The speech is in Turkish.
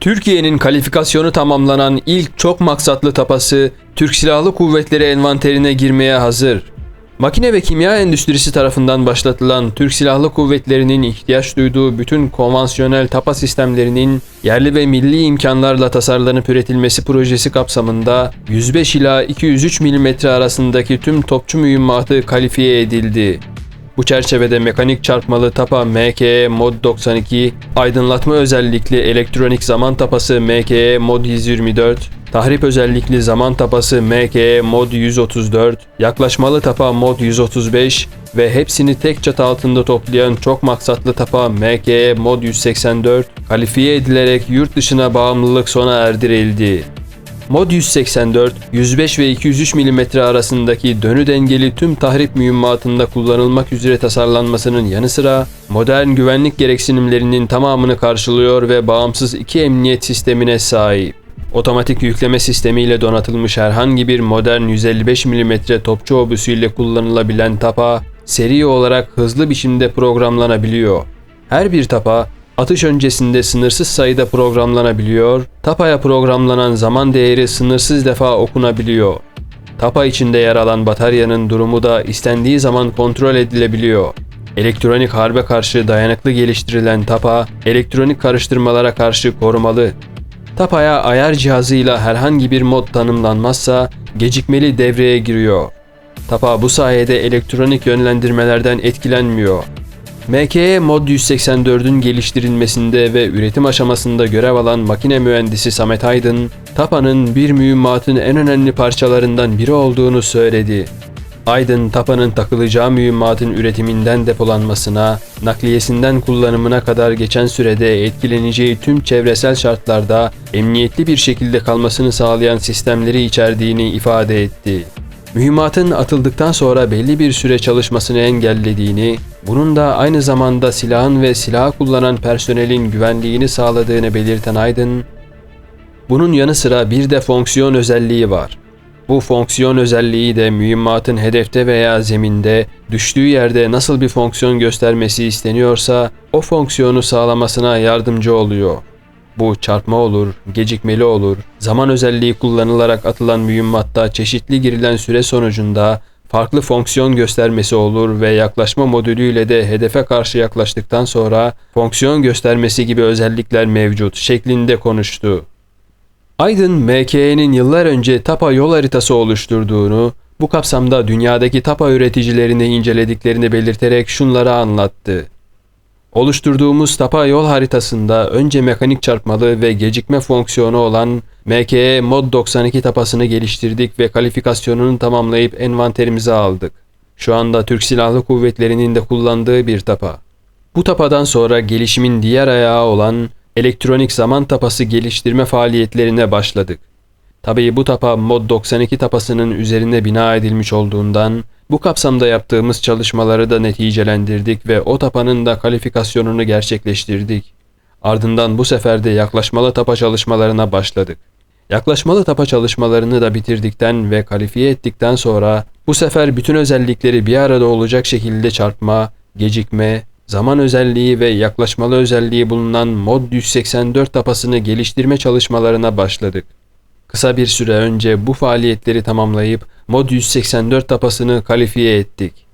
Türkiye'nin kalifikasyonu tamamlanan ilk çok maksatlı tapası Türk Silahlı Kuvvetleri envanterine girmeye hazır. Makine ve kimya endüstrisi tarafından başlatılan Türk Silahlı Kuvvetleri'nin ihtiyaç duyduğu bütün konvansiyonel tapa sistemlerinin yerli ve milli imkanlarla tasarlanıp üretilmesi projesi kapsamında 105 ila 203 mm arasındaki tüm topçu mühimmatı kalifiye edildi. Bu çerçevede mekanik çarpmalı tapa MKE Mod 92, aydınlatma özellikli elektronik zaman tapası MKE Mod 124, tahrip özellikli zaman tapası MKE Mod 134, yaklaşmalı tapa Mod 135 ve hepsini tek çatı altında toplayan çok maksatlı tapa MKE Mod 184 kalifiye edilerek yurt dışına bağımlılık sona erdirildi. Mod 184, 105 ve 203 mm arasındaki dönü dengeli tüm tahrip mühimmatında kullanılmak üzere tasarlanmasının yanı sıra modern güvenlik gereksinimlerinin tamamını karşılıyor ve bağımsız iki emniyet sistemine sahip. Otomatik yükleme sistemiyle donatılmış herhangi bir modern 155 mm topçu obüsüyle kullanılabilen tapa seri olarak hızlı biçimde programlanabiliyor. Her bir tapa atış öncesinde sınırsız sayıda programlanabiliyor, tapaya programlanan zaman değeri sınırsız defa okunabiliyor. Tapa içinde yer alan bataryanın durumu da istendiği zaman kontrol edilebiliyor. Elektronik harbe karşı dayanıklı geliştirilen tapa, elektronik karıştırmalara karşı korumalı. Tapaya ayar cihazıyla herhangi bir mod tanımlanmazsa gecikmeli devreye giriyor. Tapa bu sayede elektronik yönlendirmelerden etkilenmiyor. MKE Mod 184'ün geliştirilmesinde ve üretim aşamasında görev alan makine mühendisi Samet Aydın, Tapa'nın bir mühimmatın en önemli parçalarından biri olduğunu söyledi. Aydın, Tapa'nın takılacağı mühimmatın üretiminden depolanmasına, nakliyesinden kullanımına kadar geçen sürede etkileneceği tüm çevresel şartlarda emniyetli bir şekilde kalmasını sağlayan sistemleri içerdiğini ifade etti mühimmatın atıldıktan sonra belli bir süre çalışmasını engellediğini, bunun da aynı zamanda silahın ve silah kullanan personelin güvenliğini sağladığını belirten Aydın, bunun yanı sıra bir de fonksiyon özelliği var. Bu fonksiyon özelliği de mühimmatın hedefte veya zeminde, düştüğü yerde nasıl bir fonksiyon göstermesi isteniyorsa o fonksiyonu sağlamasına yardımcı oluyor. Bu çarpma olur, gecikmeli olur, zaman özelliği kullanılarak atılan mühimmatta çeşitli girilen süre sonucunda farklı fonksiyon göstermesi olur ve yaklaşma modülüyle de hedefe karşı yaklaştıktan sonra fonksiyon göstermesi gibi özellikler mevcut şeklinde konuştu. Aydın, MKE'nin yıllar önce TAPA yol haritası oluşturduğunu, bu kapsamda dünyadaki TAPA üreticilerini incelediklerini belirterek şunları anlattı. Oluşturduğumuz tapa yol haritasında önce mekanik çarpmalı ve gecikme fonksiyonu olan MKE Mod 92 tapasını geliştirdik ve kalifikasyonunu tamamlayıp envanterimize aldık. Şu anda Türk Silahlı Kuvvetleri'nin de kullandığı bir tapa. Bu tapadan sonra gelişimin diğer ayağı olan elektronik zaman tapası geliştirme faaliyetlerine başladık. Tabii bu tapa Mod 92 tapasının üzerine bina edilmiş olduğundan bu kapsamda yaptığımız çalışmaları da neticelendirdik ve o tapanın da kalifikasyonunu gerçekleştirdik. Ardından bu sefer de yaklaşmalı tapa çalışmalarına başladık. Yaklaşmalı tapa çalışmalarını da bitirdikten ve kalifiye ettikten sonra bu sefer bütün özellikleri bir arada olacak şekilde çarpma, gecikme, zaman özelliği ve yaklaşmalı özelliği bulunan Mod 184 tapasını geliştirme çalışmalarına başladık. Kısa bir süre önce bu faaliyetleri tamamlayıp Mod 184 tapasını kalifiye ettik.